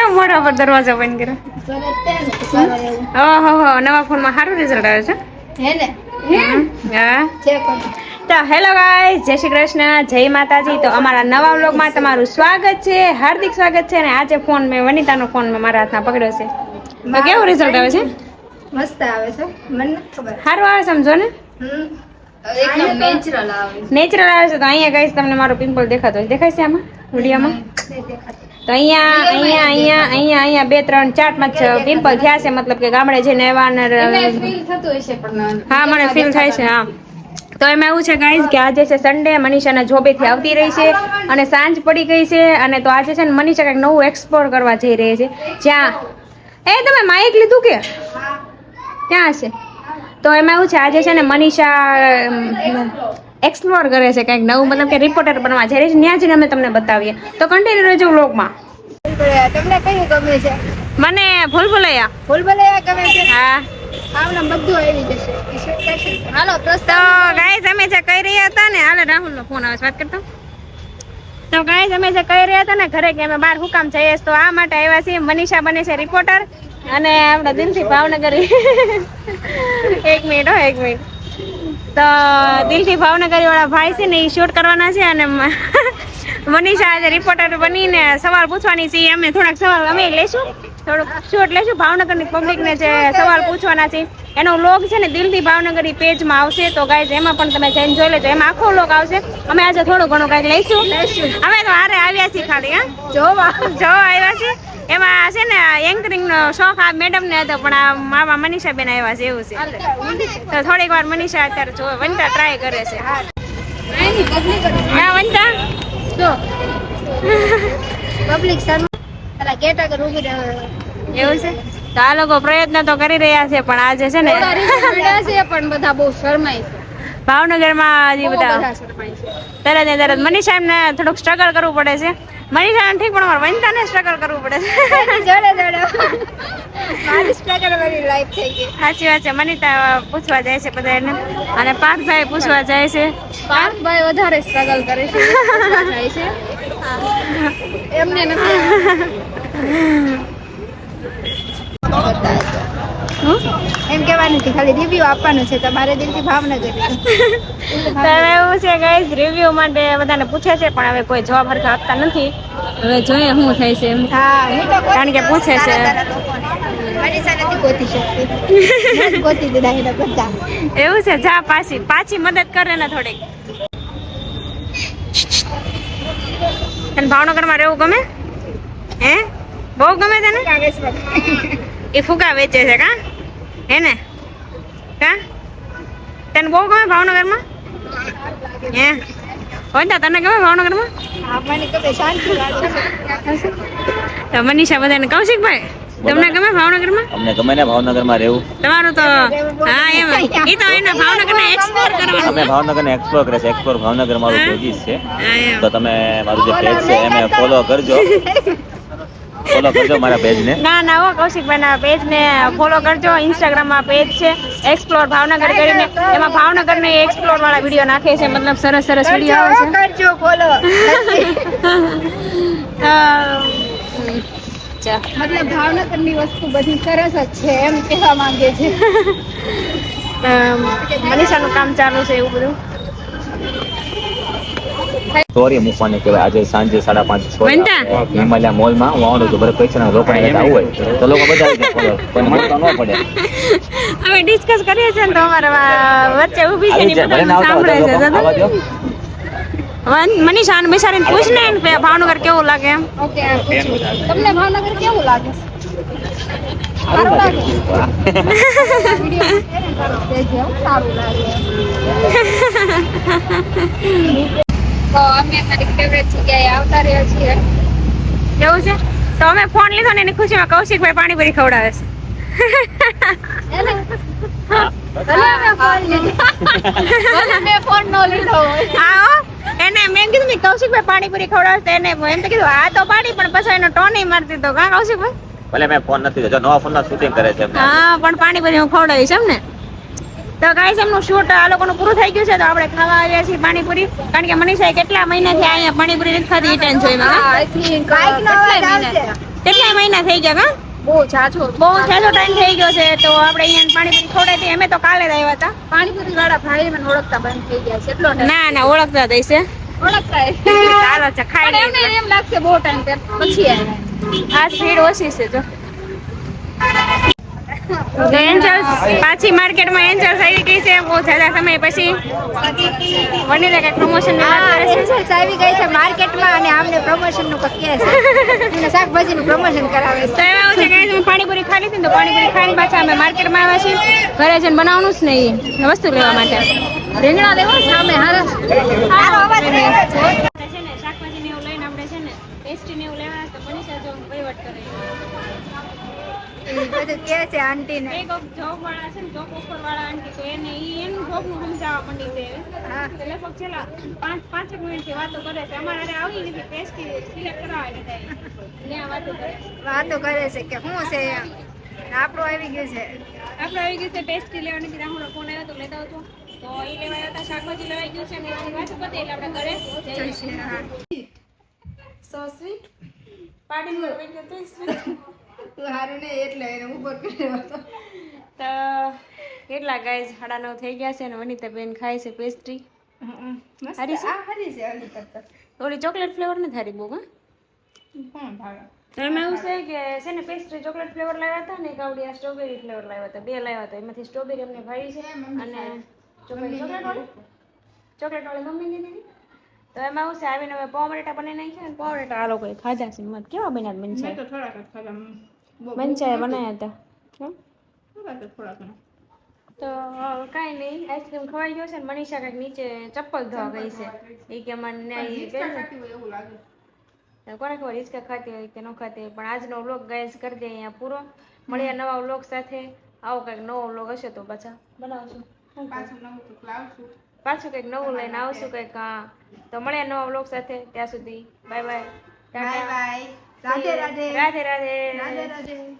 કેવો મોઢા પર દરવાજો બંધ કર્યો? ઓહો હો નવા ફોનમાં સારું રિઝલ્ટ આવે છે? હે ને? તો હેલો ગાઈઝ જય શ્રી કૃષ્ણ જય માતાજી. તો અમારા નવા વ્લોગમાં તમારું સ્વાગત છે હાર્દિક સ્વાગત છે અને આજે ફોન મેં વનિતાનો ફોન મેં મારા હાથમાં પકડ્યો છે. તો કેવું રિઝલ્ટ આવે છે? મસ્ત આવે છે મને ખબર. સારું આવે સમજો ને? નેચરલ આવે. છે. તો અહીંયા ગાઈઝ તમને મારો પિમ્પલ દેખાતો હોય દેખાય છે આમાં? વિડીયોમાં? તો અહીંયા અહીંયા અહીંયા અહીંયા અહીંયા બે ત્રણ ચાર પાંચ પિમ્પલ થયા છે. મતલબ કે ગામડે જઈને આવ્યા ને ફીલ થતું હશે પણ હા મને ફીલ થાય છે હા. તો એમાં એવું છે ગાઈઝ કે આજે છે સન્ડે મનીષાના જોબેથી આવતી રહી છે અને સાંજ પડી ગઈ છે અને તો આજે છે ને મનીષા કંઈક નવું એક્સપ્લોર કરવા જઈ રહી છે. જ્યાં એ તમે માઇક લીધું કે? ક્યાં છે તો એમાં એવું છે આજે છે ને મનીષા એક્સપ્લોર કરે છે કંઈક નવું મતલબ કે રિપોર્ટર બનવા. જઈ રહી છે ત્યાં જઈને અમે તમને બતાવીએ. તો કન્ટિન્યુ રહેજો વ્લોગમાં તમને કયું ગમે છે? મને ભૂલ ભૂલૈયા ફૂલ ભલે ગમે છે? હા. બધું આવી જશે. હાલો પ્રસ્તાવ અમે જે કહી રહ્યા હતા ને હાલે રાહુલ નો ફોન આવે છે વાત કરતો. તો ગાઈઝ અમે જે કહી રહ્યા હતા ને ઘરે કે અમે બહાર હું જઈએ તો આ માટે આવ્યા છીએ મનીષા બને છે રિપોર્ટર અને આપણા દિલથી ભાવનગર. એક મિનિટ હો એક મિનિટ. તો દિલથી ભાવનગર વાળા ભાઈ છે ને એ શૂટ કરવાના છે અને મનીષા આજે રિપોર્ટર બનીને સવાલ પૂછવાની છે અમે થોડાક સવાલ અમે લેશું થોડુંક શૂટ લેશું ભાવનગરની પબ્લિકને જે સવાલ પૂછવાના છે એનો લોગ છે ને દિલથી ભાવનગર પેજમાં આવશે. તો ગાઈઝ એમાં પણ તમે જઈને જોઈ લેજો. એમાં આખો લોગ આવશે. અમે આજે થોડું ઘણું કાંઈક લઈશું. અમે તો હારે આવ્યા છીએ ખાલી હા? જોવા. જોવા આવ્યા છીએ. એમાં છે ને એન્કરિંગ નો શોખ આ મેડમ ને હતો પણ આ મામા મનીષા બેન આવ્યા છે એવું છે. તો થોડીક વાર મનીષા અત્યારે જો વનતા ટ્રાય કરે છે. હા. વનતા? જો પબ્લિક ગેટ આગળ ઊભી રહે એવું છે? તો આ લોકો પ્રયત્ન તો કરી રહ્યા છે પણ આજે છે ને છે પણ બધા બહુ શરમાય છે. ભાવનગરમાં હજી બધા. તરત ને તરત મનીષા એમને થોડુંક સ્ટ્રગલ કરવું પડે છે. મનીષા ઠીક પણ મારે વનિતાને સ્ટ્રગલ કરવું પડે છે. જોડે જોડે. મારી સ્ટ્રગલ વાળી લાઈફ થઈ ગઈ. સાચી વાત છે મનીષા પૂછવા જાય છે બધા એને અને પાર્થભાઈ પૂછવા જાય છે. પાર્થભાઈ વધારે સ્ટ્રગલ કરે છે જાય છે. એમને નથી? એમ કહેવાનું કે ખાલી રિવ્યુ આપવાનું છે તમારે દિલથી ભાવનગર તો એવું છે ગાઈઝ રિવ્યુ માટે બધાને પૂછે છે પણ હવે કોઈ જવાબ હરખા આપતા નથી. હવે જોઈએ શું થાય છે એમ. કારણ કે પૂછે છે. એવું છે જા પાછી પાછી મદદ કરે ને થોડીક. તને ભાવનગરમાં રહેવું ગમે? હે? બહુ ગમે તને. એ ફુગા વેચે છે કા? હે ને? કા? તને બહુ ગમે ભાવનગરમાં? હે? હોય તને ગમે ભાવનગરમાં. તો મનીષા બધાને કૌશિકભાઈ તમને ગમે ભાવનગરમાં? અમને ગમે ને ભાવનગરમાં રહેવું. તમારું તો હા એમ. ઈ તો એના ભાવનગરને એક્સપ્લોર કરવાનું. અમે ભાવનગરને એક્સપ્લોર કરે છે. એક્સપ્લોર ભાવનગર મારું? પેજીસ છે. તો તમે મારું જે પેજ છે એને ફોલો કરજો. ફોલો કરજો મારા પેજને ના. ના હો કૌશિકભાઈના પેજ ને ફોલો કરજો. ઇન્સ્ટાગ્રામમાં પેજ છે એક્સપ્લોર ભાવનગર કરીને. એમાં ભાવનગર ને એક્સપ્લોર વાળા વીડિયો નાખે છે મતલબ સરસ સરસ વીડિયો આવે છે. કરજો ફોલો. મતલબ ભાવનગરની વસ્તુ બધી સરસ જ છે એમ કહેવા માંગે છે. મનીષાનું કામ ચાલુ છે એવું બધું. સ્ટોરી મૂકવાની કહેવાય આજે સાંજે સાડા પાંચ છ વનતા? હિમાલયા મોલમાં હું આવવાનું છું. બરાબર પૈસા લોકો આવવું હોય. તો લોકો બધા આવી જાય follow. કોઈને મળતો ન પડે. હવે ડિસ્કસ કરીએ છીએ ને તો અમારે વા- વચ્ચે ઊભી છે ને આવી ઈ જાય ભલે બધાનું ના આવતા સાંભળે હોય છે. તો આવવા તો- દો. વન- મનીષા અને બિચારીને પૂછ ને કે ભાવનગર કેવું લાગે એમ. ઓકે આ પૂછું. તમને ભાવનગર કેવું લાગે? સારું લાગે. તો અમે અમારી ફેવરેટ જગ્યાએ આવતા રહ્યા છીએ. કેવું છે? તો અમે ફોન લીધો ને એની ખુશીમાં કૌશિકભાઈ પાણીપુરી ખવડાવે છે. ફોન ફોન નો એને મેં કીધું કે કૌશિકભાઈ પાણીપુરી ખવડાવે છે એને એમ તો કીધું આ તો પાડી પણ પછી એનો ટોન મારતી તો કા કૌશિકભાઈ? ભલે મેં ફોન નથી લીધો. જો નવા ફોનમાં શૂટિંગ કરે છે. હા પણ પાણીપુરી હું ખવડાવીશ એમ ને. તો ગાઈસ એમનું શૂટ આ લોકોનું પૂરું થઈ ગયું છે. તો આપણે ખાવા આવ્યા છીએ પાણીપુરી. કારણ કે મનીષાએ કેટલા મહિનાથી અહીંયા પાણીપુરી નથી ખાધી ઈ જોઈ કેટલા મહિના થઈ ગયા કા બહુ જાજો. બહુ છેલ્લો ટાઈમ થઈ ગયો છે. તો આપણે અહીંયા પાણીપુરી ખવડાવી અમે તો કાલે જ આવ્યા હતા. પાણીપુરી વાળા ભાઈ મને ઓળખતા બંધ થઈ ગયા છે. એટલો ના ના ઓળખતા દઈશે ઓળખતા. ચાલો છે ખાઈ લઈએ એમ લાગશે બહુ ટાઈમ પછી આ આજ ભીડ ઓછી છે જો. એન્જલ્સ પાછી માર્કેટમાં એન્જલ્સ આવી ગઈ છે. બહુ જાજા સમય પછી વનીને કંઈક પ્રમોશન છે. એન્જલ્સ આવી ગઈ છે માર્કેટમાં અને આમને પ્રમોશનનું કહે છે. અને શાકભાજી નું પ્રમોશન કરાવે તો એવું છે કે હું પાણીપુરી ખાઈ લીધી ને તો પાણીપુરી ખાઈને પાછા અમે માર્કેટમાં આવ્યા છીએ. ઘરે જઈને બનાવવાનું જ નહીં વસ્તુ લેવા માટે. રીંગણા લેવા સામે હારા. છે છે શાકભાજી ને એવું આપણે છે ને ટેસ્ટી ને એવું લેવા તો મનીષા જો વહીવટ કરે એ બધું કે છે આંટી ને એક જોબ વાળા છે ને જોબ ઓફર વાળા આંટી તો એને ઈ એનું જોબનું સમજાવવા માંડી છે. તો લગભગ છેલ્લા પાંચ પાંચેક મિનિટથી વાતો કરે છે. અમારે આવી નથી ટેસ્ટી સિલેક્ટ કરાવે ને ત્યાં વાતો કરે વાતો કરે છે કે શું છે એમ. આપણું આવી ગયું છે. આપણે આવી ગયું છે ટેસ્ટી લેવાની હું ફોન આવ્યો તો લેતા આવતો તો એ લેવા હતા શાકભાજી લેવાઈ ગયું છે ને એની વાતો પતે એટલે આપણે ઘરે જઈએ. જશે, હા. સો સ્વીટ પાડી sweet. તું હારું નહીં એટલે એને ઊભો કર્યો હતો. તો કેટલા ગાય સાડા નવ થઈ ગયા છે અને વનિતા બેન ખાય છે પેસ્ટ્રી મસ્ત. છે? ઓલી ચોકલેટ ફ્લેવર ને થારી બહુ હા? એમાં એવું છે કે છે ને પેસ્ટ્રી ચોકલેટ ફ્લેવર લાવ્યા હતા ને કાવડી આ સ્ટ્રોબેરી ફ્લેવર લાવ્યા હતા બે લાવ્યા હતા. એમાંથી સ્ટ્રોબેરી અમને ભાઈ છે અને ચોકલેટ ચોકલેટ વાળી? ચોકલેટ વાળી મમ્મી દીધી તો એમાં હું આવીને હવે પોમરેટા બનાવી નાખ્યા ને પોમરેટા આ લોકોએ ખાધા છે. મત કેવા બન્યા મેં મનસા તો થોડાક જ ખાધા. મનસાએ બનાવ્યા હતા. થોડાક થોડાક તો કાંઈ નહીં આઈસ્ક્રીમ ખવાઈ ગયો છે ને મનીષા કંઈક નીચે ચપ્પલ ધોવા ગઈ છે. એ કે મને એવું લાગે. કોને ખબર હિચકા ખાતી હોય કે ન ખાતી હોય પણ આજનો વ્લોગ ગાઈઝ કરી દે અહીંયા પૂરો. મળીએ નવા વ્લોગ સાથે. આવો કંઈક નવો વ્લોગ હશે તો પાછા બનાવશું. પાછું નવું લાવશું. પાછું કંઈક નવું લઈને આવશું કંઈક તો મળે નવા બ્લોગ સાથે ત્યાં સુધી. Bye bye bye bye Radhe Radhe. Radhe Radhe. Radhe Radhe.